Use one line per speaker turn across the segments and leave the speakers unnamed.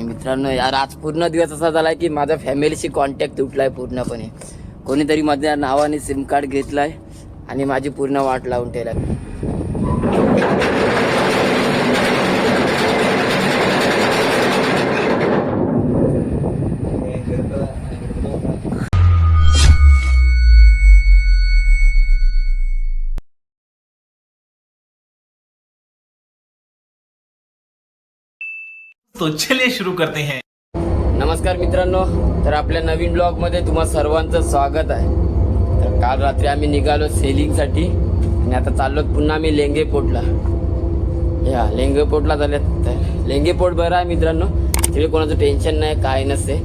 आणि मित्रांनो यार आज पूर्ण दिवस असा झालाय की माझा फॅमिलीशी कॉन्टॅक्ट तुटलाय पूर्णपणे. कोणीतरी माझ्या नावाने सिम कार्ड घेतलाय आणि माझी पूर्ण वाट लावून ठेवला
तो चलिए शुरू करते हैं।
नमस्कार मित्रांनो तर आपल्या नवीन ब्लॉगमध्ये तुम्हा सर्वांचं स्वागत आहे. तर काल रात्री आम्ही निघालो सेलिंगसाठी आणि आता चाललो पुन्हा आम्ही लेंगे पोटला या लेंगे पोटला झाले तर लेंगे पोट बरं आहे मित्रांनो. तिथे कोणाचं टेन्शन नाही काय नसते.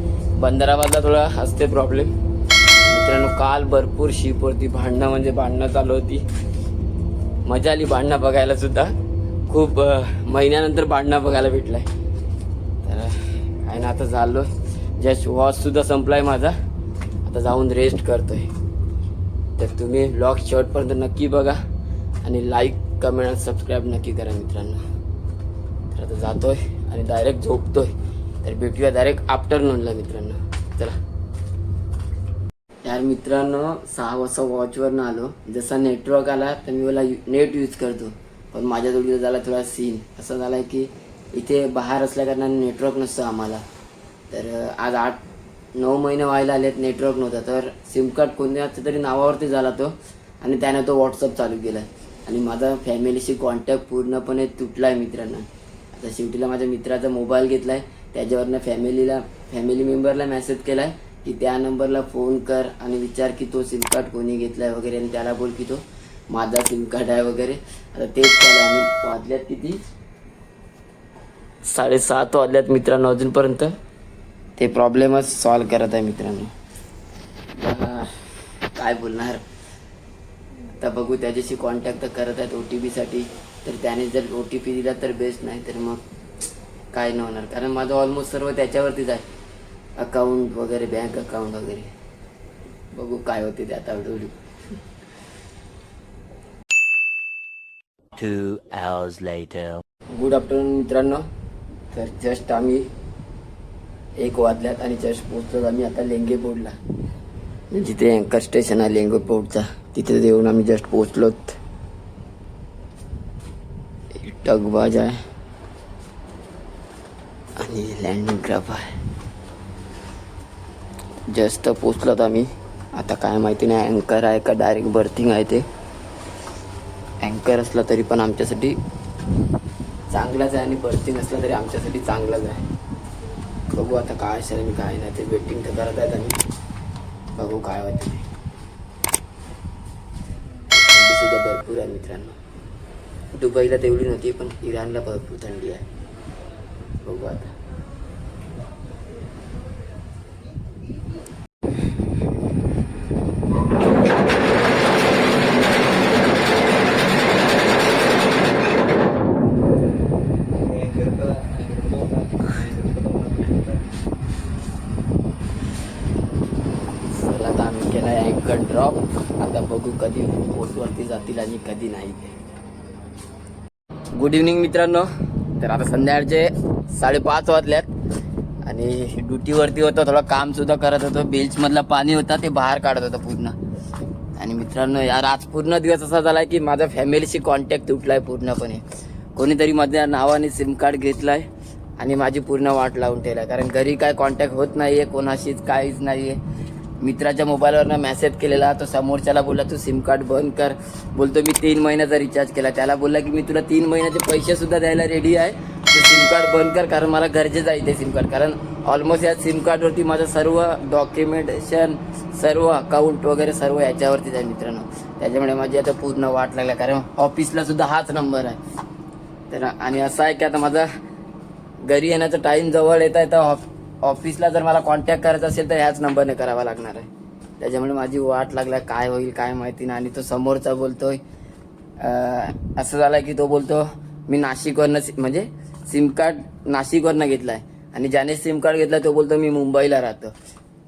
बंदराबादला थोडा असते प्रॉब्लेम मित्रांनो काल भरपूर शिप होती भांडणं म्हणजे भांडणं चालू होती. मजा आली भांडणं बघायला सुद्धा. खूप महिन्यानंतर भांडणं बघायला भेटलं आहे आणि ना आता झालो. जस्ट वॉच सुद्धा संपलाय माझा. आता जाऊन रेस्ट करतोय. तर तुम्ही ब्लॉग शेवटपर्यंत नक्की बघा आणि लाईक कमेंट आणि सबस्क्राईब नक्की करा मित्रांनो. तर आता जातोय आणि डायरेक्ट झोपतोय. तर भेटूया डायरेक्ट आफ्टरनूनला मित्रांनो. चला. यार मित्रांनो सहा वाजता वॉचवरनं आलो. जसा नेटवर्क आला तर मी मला नेट यूज करतो. पण माझ्या जोडीला झाला थोडा सीन असा झाला की इथे बाहेर असल्या कारणाने नेटवर्क नसतं आम्हाला. तर आज आठ नऊ महिने व्हायला आलेत नेटवर्क नव्हता. तर सिम कार्ड कोणत्या तरी नावावरती झाला तो आणि त्याने तो व्हॉट्सअप चालू केला. आणि माझा फॅमिलीशी कॉन्टॅक्ट पूर्णपणे तुटला आहे मित्रांना. आता शेवटीला माझ्या मित्राचा मोबाईल घेतला आहे त्याच्यावरनं फॅमिलीला फॅमिली मेंबरला मेसेज केला आहे की त्या नंबरला फोन कर आणि विचार की तो सिम कार्ड कोणी आहे वगैरे आणि त्याला बोल की तो माझा सिम कार्ड आहे वगैरे. आता तेच केलं आणि वाजल्यात किती? साडेसात वाजल्यात मित्रांनो अजूनपर्यंत. ते प्रॉब्लेमच सॉल्व करत आहे मित्रांनो. काय बोलणार? आता बघू त्याच्याशी कॉन्टॅक्ट तर करत आहेत ओ टी पीसाठी तर त्याने जर ओ टी पी दिला तर बेस्ट नाही तर मग काय नाही होणार. कारण माझं ऑलमोस्ट सर्व त्याच्यावरतीच आहे. अकाउंट वगैरे बँक अकाउंट वगैरे. बघू काय होते ते आता हळूहळू. गुड आफ्टरनून मित्रांनो. तर जस्ट आम्ही एक वाजल्यात आणि जस्ट पोचलो आम्ही आता लेंगे बोर्डला. जिथे अँकर स्टेशन आहे लेंगे बोर्डचा. तिथे येऊन आम्ही जस्ट पोचलोत टगबाज आहे. आणि लँडिंग क्राफ्ट आहे. जस्ट पोचलोत आम्ही. आता काय माहिती नाही अँकर आहे का डायरेक्ट बर्थिंग आहे ते. अँकर असला तरी पण आमच्यासाठी चांगलाच आहे आणि बर्थिंग असला तरी आमच्यासाठी चांगलाच आहे. बघू आता काय असेल आणि काय नाही. ते वेटिंग तर करत आहेत आणि बघू काय होते सुद्धा भरपूर आहे मित्रांनो. दुबईला तेवढी नव्हती पण इराणला भरपूर थंडी आहे. बघू आता चला आता आम्ही केला अँकर ड्रॉप आता बघू कधी पोस्टवरती जातील आणि कधी नाही गुड इव्हनिंग मित्रांनो. तर आता संध्याकाळचे साडेपाच वाजल्यात आणि ड्युटीवरती होतं थोडं कामसुद्धा करत होतो. बेल्च पाणी होता ते बाहेर काढत होतं पूर्ण. आणि मित्रांनो यार आज पूर्ण दिवस असा झालाय की माझा फॅमिलीशी कॉन्टॅक्ट तुटलाय पूर्णपणे. कोणीतरी माझ्या नावाने सिम कार्ड घेतलाय आणि माझी पूर्ण वाट लावून ठेवलाय. कारण घरी काय कॉन्टॅक्ट होत नाहीये कोणाशीच काहीच नाहीये. मित्राच्या मोबाईलवरनं मेसेज केलेला तो समोरच्याला बोलला तू सिम कार्ड बंद कर. बोलतो मी तीन महिन्याचा रिचार्ज केला. त्याला बोलला की मी तुला तीन महिन्याचे पैसेसुद्धा द्यायला रेडी आहे. ते सिम कार्ड बंद कर कारण मला गरजेचं आहे ते सिम कार्ड कारण ऑलमोस्ट या सिम कार्डवरती माझं सर्व डॉक्युमेंटेशन सर्व अकाउंट वगैरे सर्व याच्यावरतीच आहे मित्रांनो. त्याच्यामुळे माझी आता पूर्ण वाट लागला कारण ऑफिसला सुद्धा हाच नंबर आहे. तर आणि असं आहे की आता माझा घरी येण्याचा टाईम जवळ येत आहे तर ऑफ ऑफिसला जर मला कॉन्टॅक्ट करायचा असेल तर ह्याच नंबरने करावा लागणार आहे. त्याच्यामुळे माझी वाट लागला काय होईल काय माहिती नाही. आणि तो समोरचा बोलतोय असं झालं की तो बोलतो मी नाशिकवरनं म्हणजे सिम कार्ड नाशिकवरनं घेतलाय. आणि ज्याने सिम कार्ड घेतला तो बोलतो मी मुंबईला राहतो.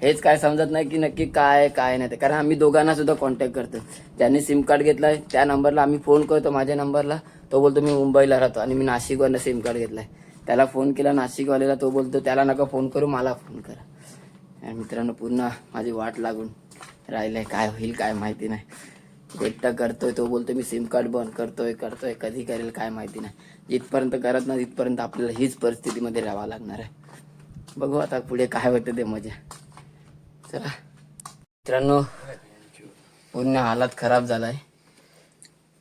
हेच काय समजत नाही की नक्की काय आहे, काय नाही ते. कारण आम्ही दोघांना सुद्धा कॉन्टॅक्ट करतो. ज्यांनी सिम कार्ड घेतलाय त्या नंबरला आम्ही फोन करतो माझ्या नंबरला तो बोलतो मी मुंबईला राहतो आणि मी नाशिकवरनं सिम कार्ड घेतलाय. त्याला फोन केला नाशिकवाल्याला तो बोलतो त्याला नका फोन करू मला फोन करा. आणि मित्रांनो पुन्हा माझी वाट लागून राहिलंय. काय होईल काय माहिती नाही. एकटा करतोय तो बोलतो मी सिम कार्ड बंद करतोय करतोय कधी करेल काय माहिती नाही. जिथपर्यंत करत नाही तिथपर्यंत आपल्याला हीच परिस्थितीमध्ये राहावं लागणार आहे. बघू आता पुढे काय होतं ते मजा. चला. मित्रांनो पूर्ण हालात खराब झाला आहे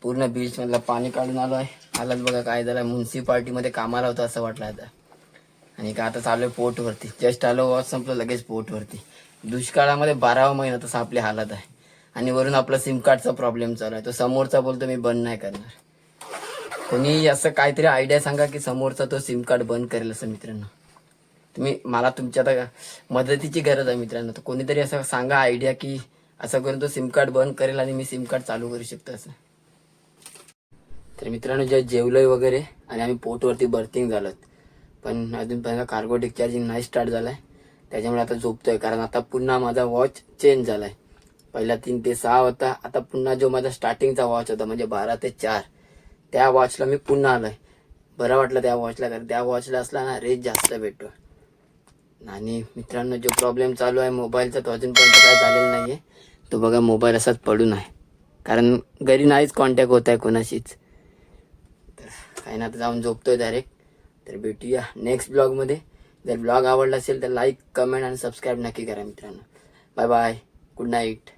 पूर्ण बीचमधलं पाणी काढून आलो आहे आलाच बघा काय झालं म्युन्सिपाल्टीमध्ये कामाला होतं असं वाटलं आता. आणि का आता चालू आहे पोटवरती जस्ट आलो वॉच संपलं लगेच पोटवरती दुष्काळामध्ये बारावा महिना तसं आपली हालत आहे. आणि वरून आपला सिम कार्डचा प्रॉब्लेम चालू आहे. तो समोरचा बोलतो मी बंद नाही करणार. कोणी असं काहीतरी आयडिया सांगा की समोरचा तो सिम कार्ड बंद करेल असं मित्रांनो. तुम्ही मला तुमच्या आता मदतीची गरज आहे मित्रांनो. तर कोणीतरी असं सांगा आयडिया की असं करून तो सिम कार्ड बंद करेल आणि मी सिम कार्ड चालू करू शकतो असं. तर मित्रांनो जे जेवलोय वगैरे आणि आम्ही पोटवरती बर्थिंग झालोत पण अजूनपर्यंत कार्गो डिस्चार्जिंग नाही स्टार्ट झालाय. त्याच्यामुळे आता झोपतोय कारण आता पुन्हा माझा वॉच चेंज झालाय. पहिला तीन ते सहा होता आता पुन्हा जो माझा स्टार्टिंगचा वॉच होता म्हणजे बारा ते चार त्या वॉचला मी पुन्हा आलोय. बरं वाटलं त्या वॉचला कारण त्या वॉचला असला ना रेट जास्त भेटतो. आणि मित्रांनो जो प्रॉब्लेम चालू आहे मोबाईलचा तो अजूनपर्यंत काय झालेला आहे तो बघा मोबाईल असाच पडून आहे. कारण घरी नाहीच कॉन्टॅक्ट होत आहे कोणाशीच. काही ना आता जाऊन झोपतोय डायरेक्ट तर भेटूया नेक्स्ट ब्लॉगमध्ये जर ब्लॉग आवडला असेल तर लाईक कमेंट आणि सबस्क्राईब नक्की करा मित्रांनो. Bye bye good night